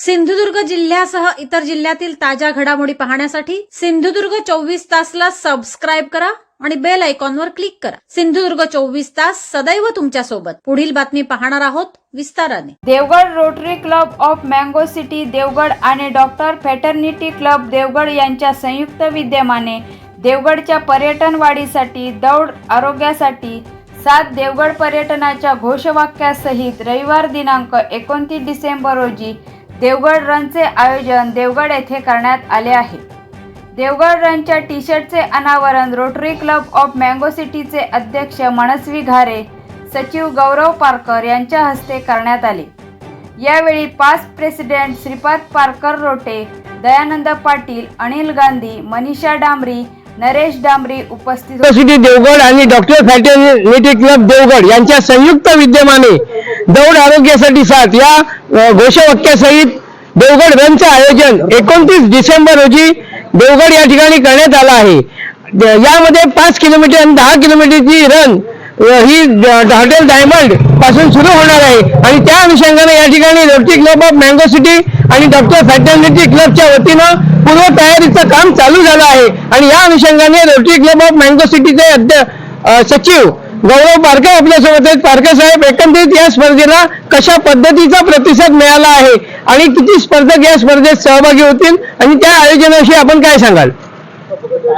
सिंधुदुर्ग जिल्ह्यासह इतर जिल्ह्यातील ताज्या घडामोडी पाहण्यासाठी सिंधुदुर्ग चोवीस तासला सबस्क्राईब करा आणि बेल आयकॉनवर क्लिक करा. सिंधुदुर्ग चोवीस तास सदैव तुमच्यासोबत. पुढील बातमी पाहणार आहोत विस्ताराने. Devgad rotary club of mango city Devgad आणि डॉक्टर फेटर्निटी क्लब देवगड यांच्या संयुक्त विद्यमाने देवगडच्या पर्यटन वाढीसाठी दौड आरोग्यासाठी सात देवगड पर्यटनाच्या घोषवाक्यासहित रविवार दिनांक एकोणतीस डिसेंबर रोजी देवगड रनचे आयोजन देवगड येथे करण्यात आले आहे. देवगड रनच्या टी शर्टचे अनावरण रोटरी क्लब ऑफ मँगो सिटीचे अध्यक्ष मनस्वी घारे सचिव गौरव पारकर यांच्या हस्ते करण्यात आले. यावेळी पाच प्रेसिडेंट श्रीपाद पारकर रोटे दयानंद पाटील अनिल गांधी मनीषा डांबरी नरेश डांबरी उपस्थित होते. देवगड आणि डॉक्टर फॅटर्निटी क्लब देवगड यांच्या संयुक्त विद्यमाने दौड आरोग्यासाठी साथ या घोषवाक्यासहित देवगड रनचे आयोजन एकोणतीस डिसेंबर रोजी देवगड या ठिकाणी करण्यात आलं आहे. यामध्ये पाच किलोमीटर आणि दहा किलोमीटरची रन ही हॉटेल डायमंडपासून सुरू होणार आहे. आणि त्या अनुषंगाने या ठिकाणी rotary club of mango city आणि डॉक्टर फॅटर्निटी क्लबच्या वतीनं पूर्व तयारीचं काम चालू झालं आहे. आणि या अनुषंगाने रोटरी क्लब ऑफ मँगो सिटीचे अध्य सचिव गौरव पारखे आपल्यासोबत आहेत. पारखे साहेब एकंदरीत या स्पर्धेला कशा पद्धतीचा प्रतिसाद मिळाला आहे? आणि किती स्पर्धक या स्पर्धेत सहभागी होतील? आणि त्या आयोजनाविषयी आपण काय सांगाल?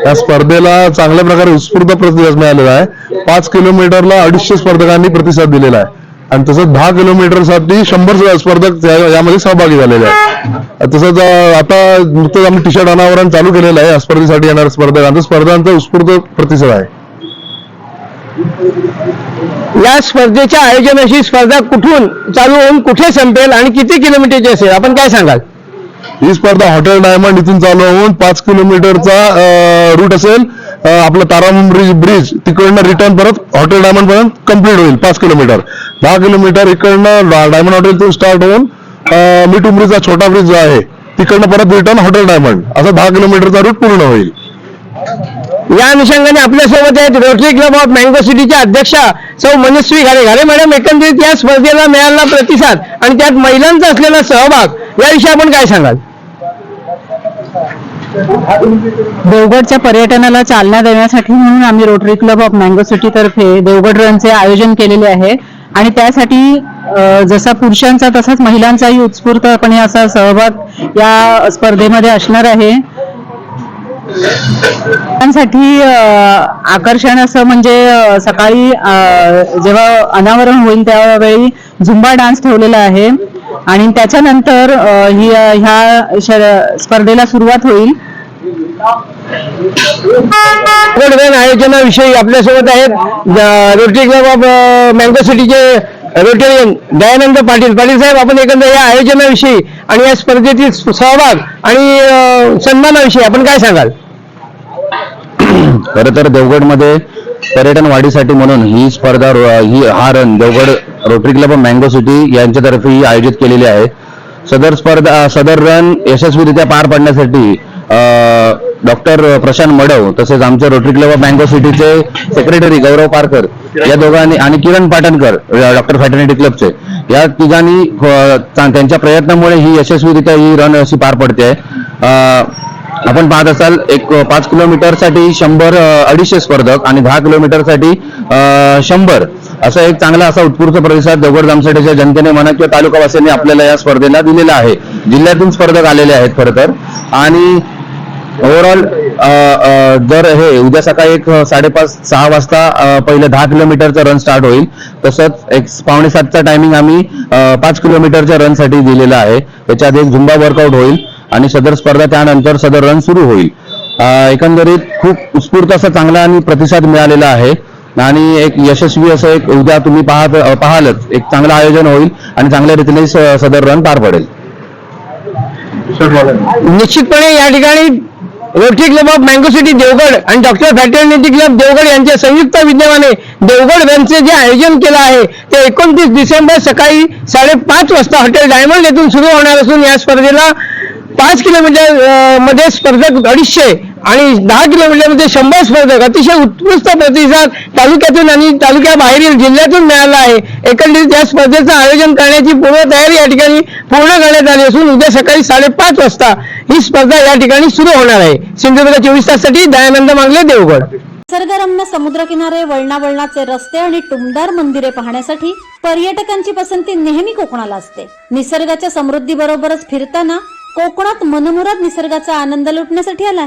या स्पर्धेला चांगल्या प्रकारे उत्स्फूर्त प्रतिसाद मिळालेला आहे. पाच किलोमीटरला अडीचशे स्पर्धकांनी प्रतिसाद दिलेला आहे. आणि तसंच दहा किलोमीटरसाठी शंभर स्पर्धक यामध्ये सहभागी झालेले आहेत. तसंच आता नुकतंच आम्ही टी शर्ट अनावरण चालू केलेलं आहे. या स्पर्धेसाठी येणाऱ्या स्पर्धकांचा स्पर्धांचा उत्स्फूर्त प्रतिसाद आहे. या स्पर्धेच्या आयोजनाची स्पर्धा कुठून चालू होऊन कुठे संपेल आणि किती किलोमीटरची असेल? आपण काय सांगाल? ही स्पर्धा हॉटेल डायमंड इथून चालू होऊन पाच किलोमीटरचा रूट असेल. आपलं ताराम ब्रिज तिकडनं रिटर्न परत हॉटेल डायमंड पर्यंत कंप्लीट होईल पाच किलोमीटर. दहा किलोमीटर इकडनं डायमंड हॉटेलतून स्टार्ट होऊन मिठू मिठ छोटा ब्रिज जो आहे तिकडनं परत रिटर्न हॉटेल डायमंड. असा दहा किलोमीटरचा रूट पूर्ण होईल. या अनुषंगाने आपल्यासोबत आहेत रोटरी क्लब ऑफ मँगो सिटीच्या अध्यक्षा सौ मनस्वी घाले घाले मॅडम एकंदरीत या स्पर्धेला मिळालेला प्रतिसाद आणि त्यात महिलांचा असलेला सहभाग याविषयी आपण काय सांगाल? देवगडच्या पर्यटनाला चालना देण्यासाठी म्हणून आम्ही rotary club of mango city तर्फे देवगड रनचे आयोजन केलेले आहे. आणि त्यासाठी जसा पुरुषांचा तसाच महिलांचाही उत्स्फूर्तपणे असा सहभाग या स्पर्धेमध्ये असणार आहे. त्यांसाठी आकर्षण असं म्हणजे सकाळी जेव्हा अनावरण होईल त्यावेळी झुंबा डान्स ठेवलेला आहे. आणि त्याच्यानंतर ही ह्या स्पर्धेला सुरुवात होईल. आयोजनाविषयी आपल्यासोबत आहेत रोटरी क्लब ऑफ मँगो सिटीचे रोटेरियन दयानंद पाटील. पाटील साहेब आपण एकंदर या आयोजनाविषयी आणि या स्पर्धेतील सहभाग आणि सन्मानाविषयी आपण काय सांगाल? खरं तर देवगडमध्ये पर्यटन वाढीसाठी म्हणून ही स्पर्धा ही हा run Devgad rotary club mango city यांच्यातर्फे ही आयोजित केलेली आहे. सदर स्पर्धा सदर रन यशस्वीरित्या पार पाडण्यासाठी डॉक्टर प्रशांत मडव तसेच आमचे रोटरी क्लब ऑफ बँको सिटीचे सेक्रेटरी गौरव पारकर या दोघांनी आणि किरण पाटणकर डॉक्टर फॅटर्निटी क्लबचे या तिघांनी त्यांच्या प्रयत्नामुळे ही यशस्वीरित्या ही रन अशी पार पडते. आपण पाहत असाल एक पाच किलोमीटरसाठी शंभर अडीचशे स्पर्धक आणि दहा किलोमीटरसाठी शंभर. असा एक चांगला असा उत्स्फूर्त प्रतिसाद दगड जामसाठीच्या जनतेने म्हणा किंवा तालुकावासियांनी आपल्याला या स्पर्धेला दिलेला आहे. जिल्ह्यातून स्पर्धक आलेले आहेत खरं तर. आणि ओव्हरऑल जर हे उद्या सकाळी एक साडेपाच सहा वाजता पहिले दहा किलोमीटरचं रन स्टार्ट होईल. तसंच एक पावणे सातचा टायमिंग आम्ही पाच किलोमीटरच्या रनसाठी दिलेला आहे. त्याच्यात एक झुंबा वर्कआउट होईल आणि सदर स्पर्धा त्यानंतर सदर रन सुरू होईल. एकंदरीत खूप उत्स्फूर्त असा चांगला आणि प्रतिसाद मिळालेला आहे. आणि एक यशस्वी असं एक उद्या तुम्ही पाहत पाहालच. एक चांगलं आयोजन होईल आणि चांगल्या रीतीने स- सदर रन पार पडेल. निश्चितपणे या ठिकाणी rotary club of mango city Devgad आणि डॉक्टर फॅटर्निटी क्लब देवगड यांच्या संयुक्त विद्यमाने देवगड व्हॅनचे जे आयोजन केलं आहे ते एकोणतीस डिसेंबर सकाळी साडेपाच वाजता हॉटेल डायमंड येथून सुरू होणार असून या स्पर्धेला पाच किलोमीटरमध्ये स्पर्धक अडीचशे आणि दहा किलोमीटरमध्ये शंभर स्पर्धक अतिशय उत्कृष्ट प्रतिसाद तालुक्यातून आणि तालुक्याबाहेरील जिल्ह्यातून मिळाला आहे. एकंदरीत या स्पर्धेचं आयोजन करण्याची पूर्वतयारी या ठिकाणी पूर्ण करण्यात आली असून उद्या सकाळी साडेपाच वाजता ही स्पर्धा या ठिकाणी सुरू होणार आहे. सिंधुदुर्ग चोवीस ताससाठी दयानंद मांगले देवगड. निसर्गरम्य समुद्रकिनारे वळणावळणाचे रस्ते आणि टुमदार मंदिरे पाहण्यासाठी पर्यटकांची पसंती नेहमी कोकणाला असते. निसर्गाच्या समृद्धी बरोबरच फिरताना कोकणात मनमुराद निसर्गाचा आनंद लुटण्यासाठी आलाय.